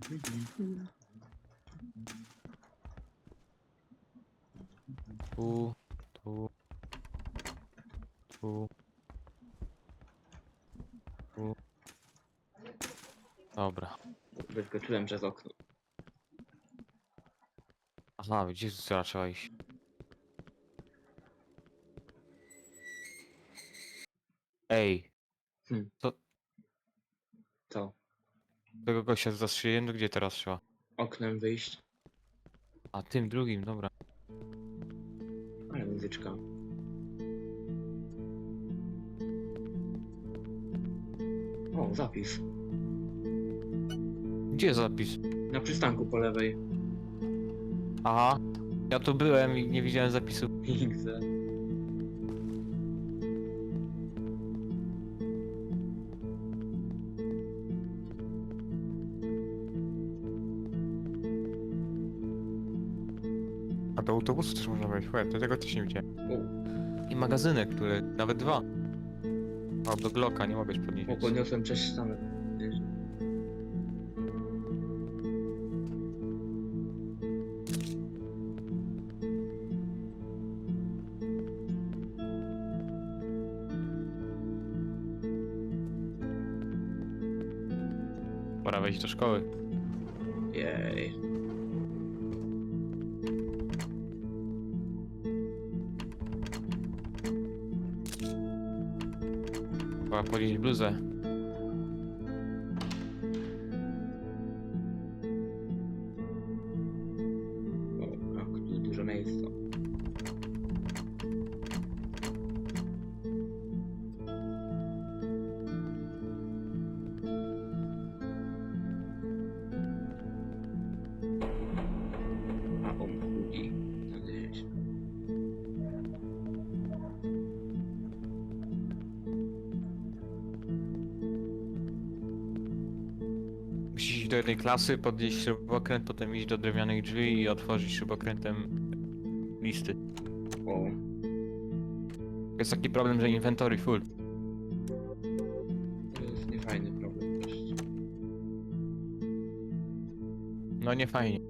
Tu, tu, tu, tu. Dobra. Wyskoczyłem przez okno. Aha, gdzie tu zaczęła iść? Ej, Co? Tego gościa zastrzeliłem, to gdzie teraz szła? Oknem wyjść? A tym drugim, dobra. Ale muzyczka. O, zapis. Gdzie zapis? Na przystanku po lewej. Aha, ja tu byłem i nie widziałem zapisu. Widzę. Do autobusu też można wejść, Łe, to tego też nie widziałem. I magazynek, który nawet dwa. A do Glocka nie mogłeś podnieść. o podniosłem przez ścianę. Pora wejść do szkoły. Jej. Podnieść bluzę. O, a, tu dużo miejsca. Do jednej klasy, podnieść śrubokręt, potem iść do drewnianych drzwi i otworzyć śrubokrętem listy. O, Jest taki problem, że inventory full. to jest niefajny problem wreszcie. No nie fajnie.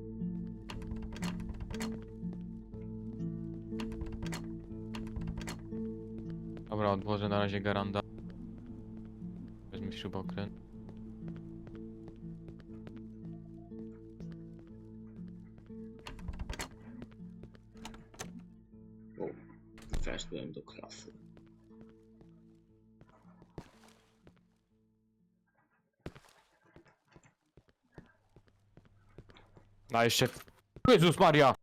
Dobra, odłożę na razie garanda. Weźmy śrubokręt. Weszłem do klasy. A jeszcze... Jezus Maria!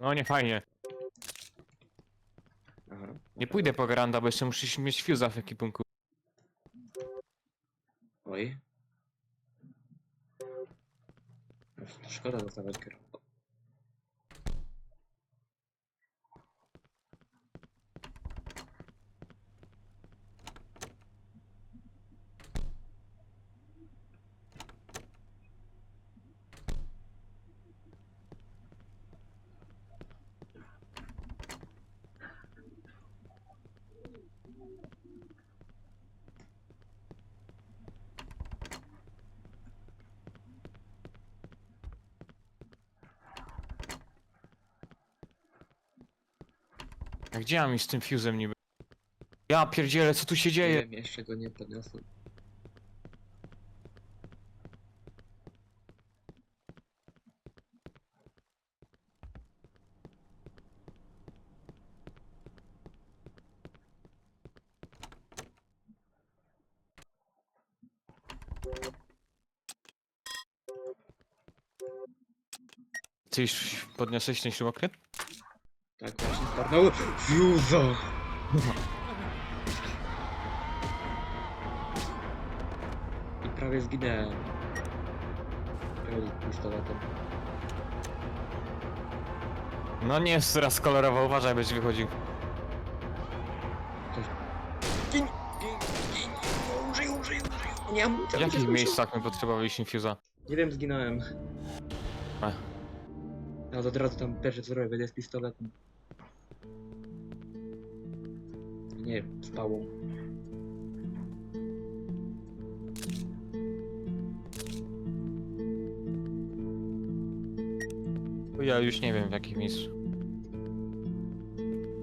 No nie fajnie. Aha. Nie pójdę po garanda, bo jeszcze muszę mieć fuse'a w ekipunku. 刚才我打开去了。A gdzie mam iść z tym fuse'em niby? Ja pierdzielę, co tu się Nie dzieje? wiem, jeszcze go nie podniosłem. Ty już podniosłeś ten śrubokręt? Tak właśnie sparnął. Fuzo! I prawie zginęłem. Pistoletem. No nie jest teraz kolorowo, uważaj, byś wychodził. Gin! Gin! Gin! No, Użyj, użyj, użyj! Nie mam W jakich miejscach my potrzebowaliśmy fuse'a? Nie wiem, zginąłem. Ech. Ja od razu tam pierwsze co robię, będę z pistoletem. Nie, spało. Ja już nie wiem w jakim miejscu.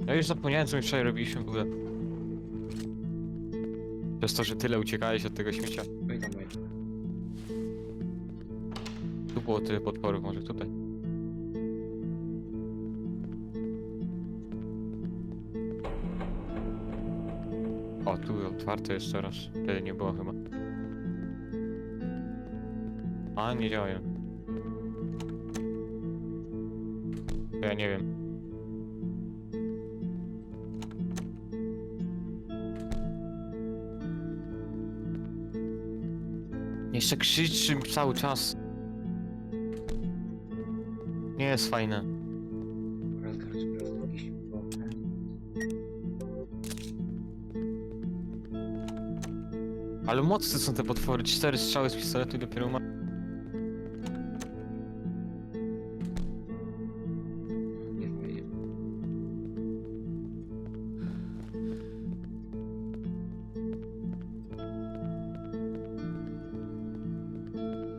Ja już zapomniałem co my wczoraj robiliśmy w ogóle. Przez to, że tyle uciekałeś od tego śmiecia. Oj tam, oj. Tu było tyle podporów, może tutaj. O, tu otwarte jest teraz. Wtedy nie było chyba. A, nie działają. To Ja nie wiem. Jeszcze krzyczy cały czas. Nie jest fajne. Ale mocne są te potwory. Cztery strzały z pistoletu i dopiero ma...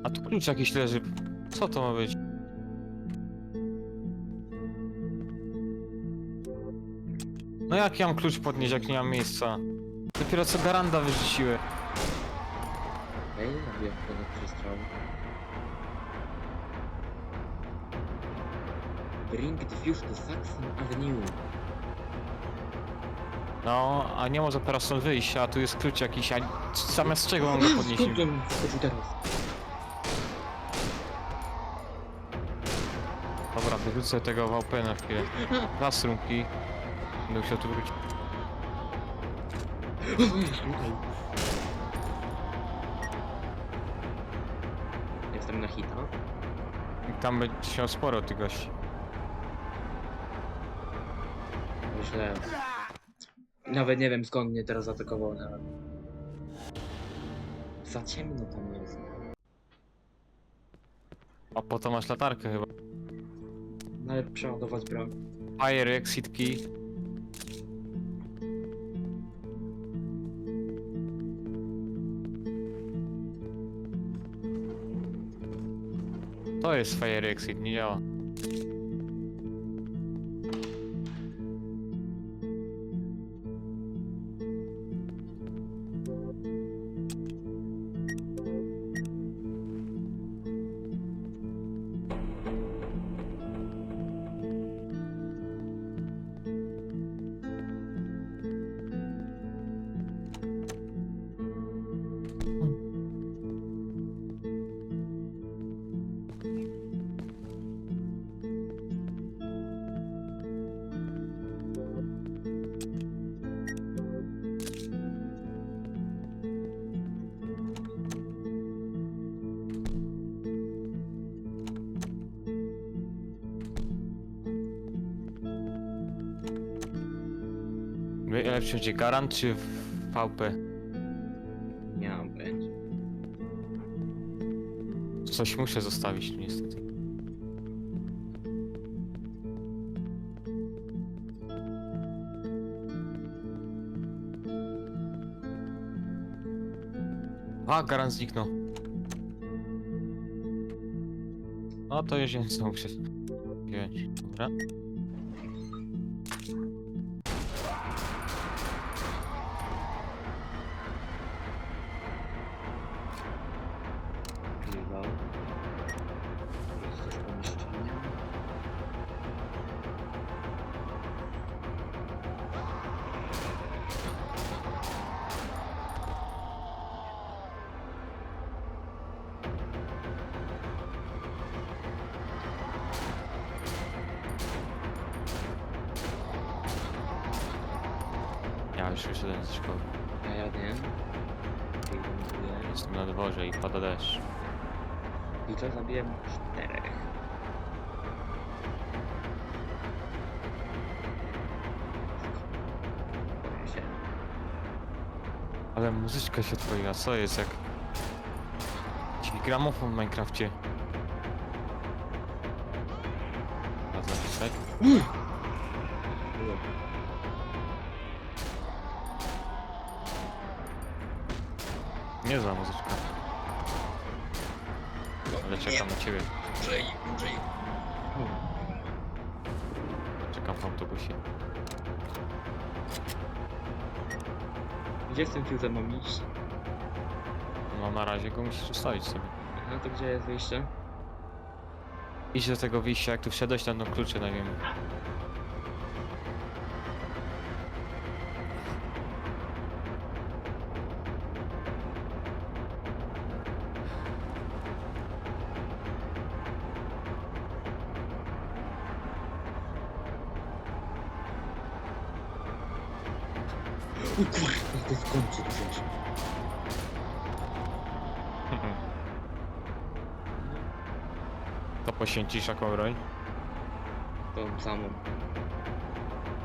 A tu klucz jakiś leży. Co to ma być? No jak ja mam klucz podnieść, jak nie mam miejsca? Dopiero co garanda wyrzuciły. Ponad przestrzał. Bring diffuse to Saxon Avenue. No, a nie może teraz stąd wyjść, a tu jest klucz jakiś, a zamiast czego mam go podnieść? Skąd on wskoczył teraz? Dobra, wyrzucę tego VP na chwilę. Classroomki. Będę musiał tu wrócić. O, jest tutaj. Tam będzie się sporo tych gości. Źle. Nawet nie wiem skąd mnie teraz atakował nawet. Za ciemno tam jest. A potem masz latarkę chyba. Nawet przeładować broń. Fire exit key. To jest fire exit, nie działa. Lepszy będzie garant czy VP? Nie mam pojęcia. Coś muszę zostawić tu niestety. A, garant zniknął. No to więc muszę wziąć. Dobra. Ja już wyszedłem ze szkoły. Ja jadę. I ląduję. Jestem na dworze i pada deszcz. I to zabiłem czterech. Boję się. Ale muzyczka się twoja, co jest jak... Ci gramofon w Minecrafcie. A zapisać? Niezła muzyczka. Ale czekam na ciebie. Umrzyj, umrzyj. Czekam w autobusie. Gdzie z tym filtrem mam iść? No na razie go musisz ustawić sobie. Aha, to gdzie jest wyjście? Idź do tego wyjścia, jak tu wszedłeś, tam będą klucze na O kurwa, to w końcu wiesz. To poświęcisz jaką broń? Tą samą.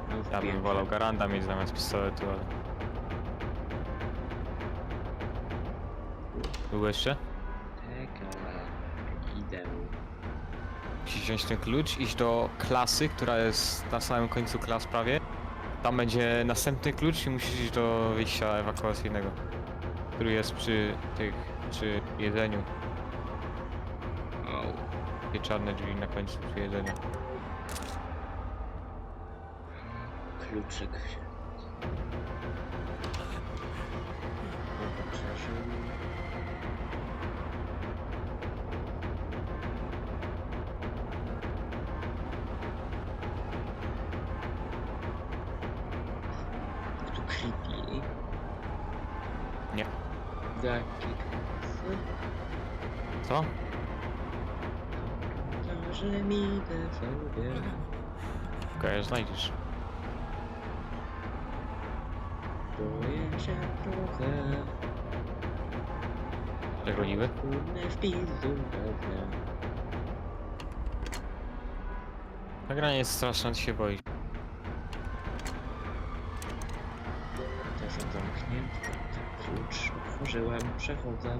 Mam Ja wpięcie. bym wolał Garanda mieć zamiast pistoletu, ale... Był jeszcze? Czekaj, idę. Musisz wziąć ten klucz, iść do klasy, która jest na samym końcu klas prawie. Tam będzie następny klucz i musisz iść do wyjścia ewakuacyjnego. Który jest przy tych, przy jedzeniu. Au. Takie czarne drzwi na końcu przy jedzeniu. Kluczyk się. Jaki kasy? Co? Każe mi te sobie. Okej, znajdziesz. Boję się trochę. Czego niby? Kurde w pizdu pewnie. Ta gra nie jest straszna, ty się boisz. Te są zamknięte. Klucz otworzyłem, przechodzę.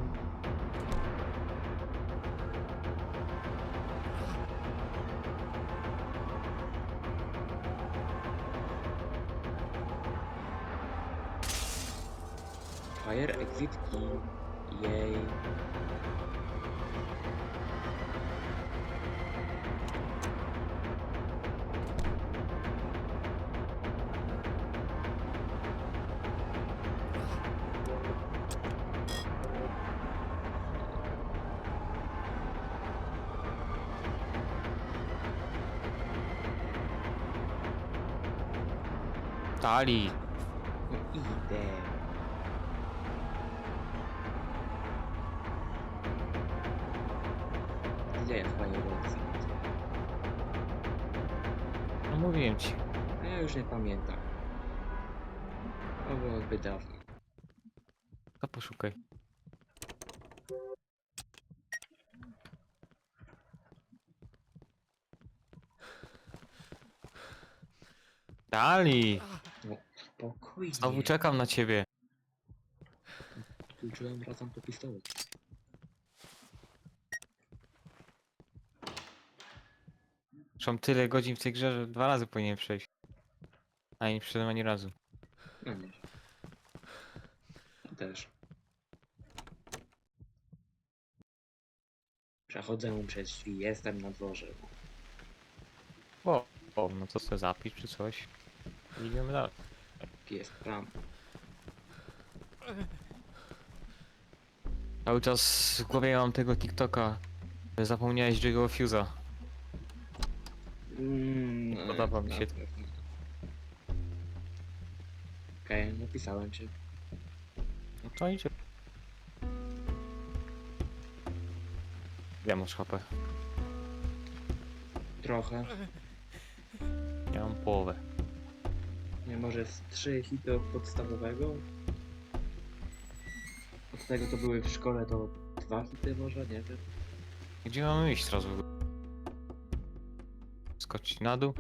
Fire exit key. Jej. Tali! No idę. Gdzie jest? No mówiłem ci. A ja już nie pamiętam. To było zbyt dawno. To poszukaj. Dali! Spokojnie. Znowu czekam na ciebie. Kluczyłem, wracam po pistolet. Mam tyle godzin w tej grze, że dwa razy powinien przejść. A nie przyszedłem ani razu. No nie. Też. Przechodzę przez drzwi, jestem na dworze. O, o no to sobie zapisz czy coś. I Idziemy dalej. Jest tam. Cały czas w głowie mam tego TikToka. Zapomniałeś drugiego fuse'a. Mm, no, Podoba mi się. pewno. Okej, napisałem się. No to idzie. Ja masz HP. Trochę. Ja mam połowę. Nie może z trzy hity od podstawowego. Od tego co były w szkole to dwa hity może, nie wiem. Gdzie mamy iść teraz? Skoczyć na dół?